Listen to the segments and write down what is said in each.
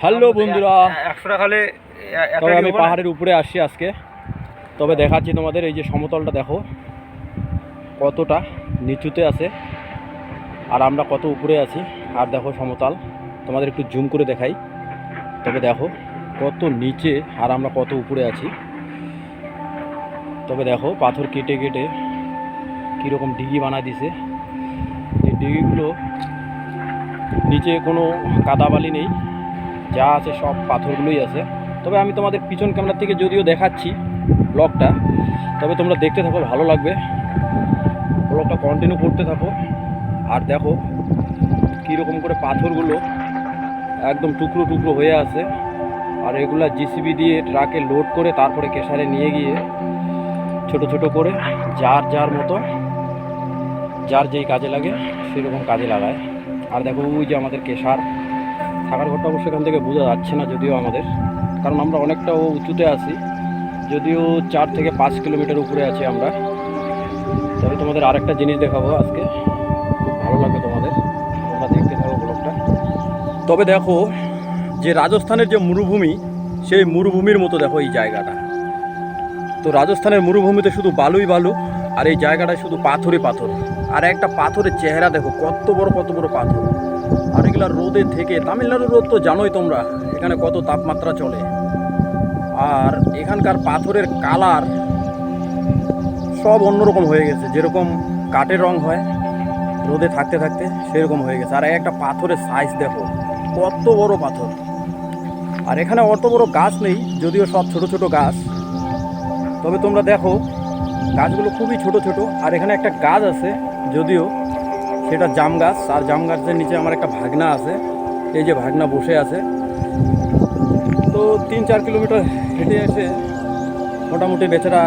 Hello বন্ধুরা। একশো তবে আমি পাহাড়ের উপরে আসছি আজকে। তবে দেখাচ্ছি তোমাদের এই যে সমতলটা দেখো। কতটা নিচুতে আছে আর আমরা কত উপরে আছি। আর দেখো সমতল। তোমাদের একটু জুম করে দেখাই। তবে দেখো কত নিচে আর আমরা কত উপরে আছি। তবে দেখো পাথর কেটে কেটে কীরকম ডিগি বানা দিছে। এই ডিগিগুলো নিচে কোনো কাদাবালি নেই। যা আছে সব পাথরগুলোই আছে। তবে আমি তোমাদের পিছন ক্যামেরা থেকে যদিও দেখাচ্ছি ব্লগটা তবে তোমরা দেখতে থাকো, ভালো লাগবে। ব্লগটা কন্টিনিউ করতে থাকো। আর দেখো কীরকম করে পাথরগুলো একদম টুকরো টুকরো হয়ে আছে। আর এগুলা জিসিবি দিয়ে ট্রাকে লোড করে তারপরে কেশারে নিয়ে গিয়ে ছোট ছোট করে যার যার মতো, যার যেই কাজে লাগে সেরকম কাজে লাগায়। আর দেখো ওই যে আমাদের কেশার থাকার ঘরটা অবশ্য এখান থেকে বোঝা যাচ্ছে না যদিও আমাদের। কারণ আমরা অনেকটা ও উঁচুতে আছি। যদিও চার থেকে পাঁচ কিলোমিটার উপরে আছি আমরা। তবে তোমাদের আরেকটা জিনিস দেখাবো আজকে। খুব ভালো লাগবে তোমাদের। তোমরা দেখতে থাকো ব্লগটা। তবে দেখো, যে রাজস্থানের যে মরুভূমি, সেই মরুভূমির মতো দেখো এই জায়গাটা। তো রাজস্থানের মরুভূমিতে শুধু বালুই বালু, আর এই জায়গাটায় শুধু পাথরই পাথর। আর একটা পাথরের চেহারা দেখো, কত বড় কত বড় পাথর। এগুলা রোদে থেকে, তামিলনাড়ুর রোদ তো জানোই তোমরা, এখানে কত তাপমাত্রা চলে। আর এখানকার পাথরের কালার সব অন্যরকম হয়ে গেছে, যেরকম কাঠের রং হয়, রোদে থাকতে থাকতে সেরকম হয়ে গেছে। আর একটা পাথরের সাইজ দেখো, কত বড় পাথর। আর এখানে অত বড় গাছ নেই, যদিও সব ছোট ছোট গাছ। তবে তোমরা দেখো, গাছগুলো খুবই ছোট ছোট। আর এখানে একটা গাছ আছে, যদিও সেটা জাম গাছ, আর জাম গাছের নিচে আমার একটা ভাগনা আছে। এই যে ভাগনা বসে আছে। তো তিন চার কিলোমিটার হেঁটে এসে মোটামুটি বেচারা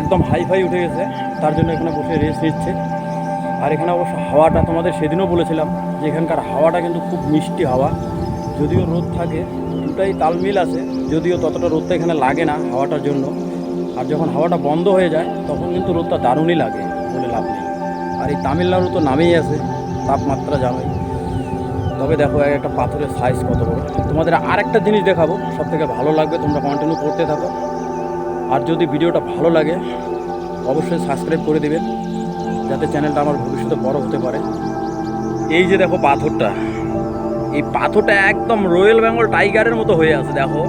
একদম হাই ফাই উঠে গেছে। তার জন্য এখানে বসে রেস্ট নিচ্ছে। আর এখানে অবশ্য হাওয়াটা তোমাদের সেদিনও বলেছিলাম যে এখানকার হাওয়াটা কিন্তু খুব মিষ্টি হাওয়া। যদিও রোদ থাকে, দুটাই তালমিল আছে, যদিও ততটা রোদটা এখানে লাগে না হাওয়াটার জন্য। আর যখন হাওয়াটা বন্ধ হয়ে যায়, তখন কিন্তু রোদটা দারুণই লাগে বলে লাভ নেই। আর এই তামিলনাড়ু তো নামেই আছে, তাপমাত্রা জানোই তবে দেখো, এক একটা পাথরের সাইজ কত বড়। তোমাদের আর একটা জিনিস দেখাবো সব থেকে ভালো লাগবে, তোমরা কন্টিনিউ করতে থাকো। আর যদি ভিডিওটা ভালো লাগে, অবশ্যই সাবস্ক্রাইব করে দেবেন যাতে চ্যানেলটা আমার ভবিষ্যতে বড় হতে পারে। এই যে দেখো পাথরটা, এই পাথরটা একদম রয়্যাল বেঙ্গল টাইগারের মতো হয়ে আছে, দেখো।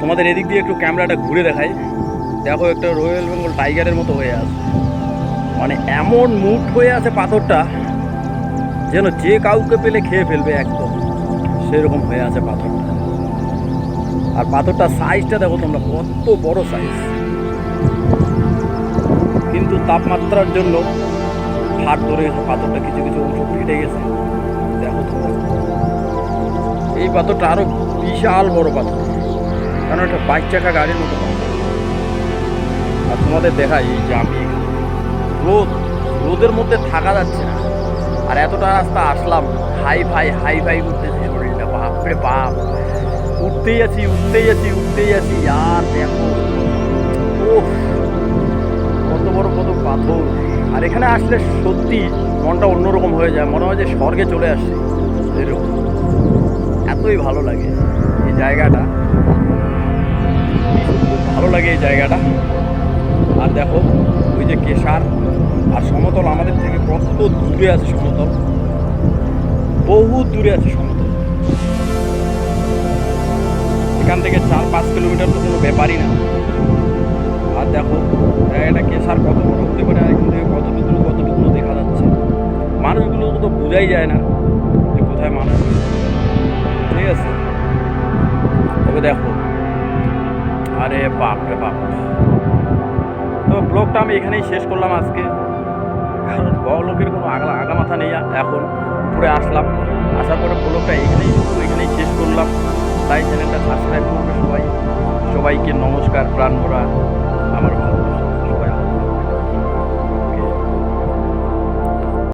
তোমাদের এদিক দিয়ে একটু ক্যামেরাটা ঘুরে দেখাই। দেখো একটা রয়্যাল বেঙ্গল টাইগারের মতো হয়ে আছে। মানে এমন মুট হয়ে আছে পাথরটা যেন যে কাউকে পেলে খেয়ে ফেলবে একদম। সেরকম হয়ে আছে পাথরটা। আর পাথরটার সাইজটা দেখো তোমরা, কত বড় সাইজ কিন্তু তাপমাত্রার জন্য ফাট ধরে গেছে পাথরটা কিছু কিছু অংশ ফেটে গেছে। দেখো তোমরা। এই পাথরটা আরও বিশাল বড় পাথর। কারণ একটা বাইক চাকা গাড়ির মতো পাথর। আর তোমাদের দেখাই এই যে আমি রোদ, রোদের মধ্যে থাকা যাচ্ছে না। আর এতটা রাস্তা আসলাম, হাই ভাই হাই ভাই উঠতেছে শরীরটা, বাপরে বাপ। উঠতেই আছি উঠতেই আছি উঠতেই আছি, আর দেখো ও কত বড়, কত পাথর। আর এখানে আসলে সত্যি মনটা অন্যরকম হয়ে যায়, মনে হয় যে স্বর্গে চলে আসছে। এরকম। এতই ভালো লাগে এই জায়গাটা। ভালো লাগে এই জায়গাটা। আর দেখো, ওই যে কেশার আর সমতল আমাদের থেকে কত দূরে আছে সমতল? বহু দূরে আছে সমতল। এখান থেকে চার পাঁচ কিলোমিটার তো কোনো ব্যাপারই না। আর দেখো, জায়গাটা কেশার কত বড় হতে পারে আর এখান থেকে কতটুকু কতটুকু দেখা যাচ্ছে। মানুষগুলো তো বোঝাই যায় না যে কোথায় মানুষ। ঠিক আছে? তবে দেখো। আরে বাপ রে বাপ। তো ব্লগটা আমি এখানেই শেষ করলাম আজকে। কারণ বড় লোকের কোনো আগলা মাথা নেই এখন। উপরে আসলাম। আসার পরে ব্লগটা এখানেই এখানেই শেষ করলাম। তাই চ্যানেলটা সাবস্ক্রাইব করবে সবাই। সবাইকে নমস্কার, প্রাণ ভরা।